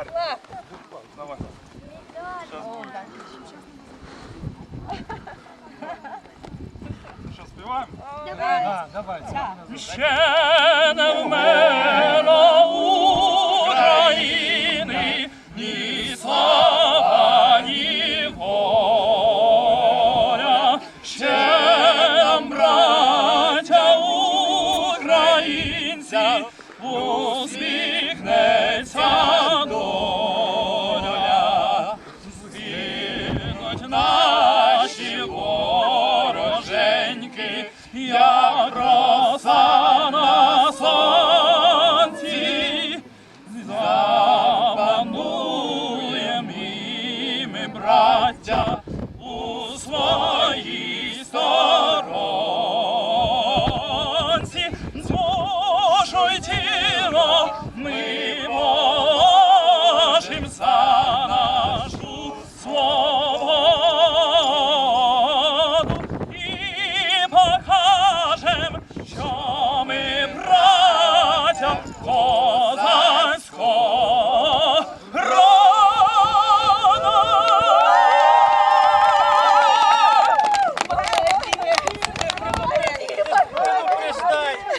Сейчас будет. Що, співаємо? Давай. Да, давай. Ще не вмерло України ні слава. Ще нам, браття українці, усміх наші вороженьки, як роса на сонці, запануєм ми, браття, у своїй сторонці, зможуть.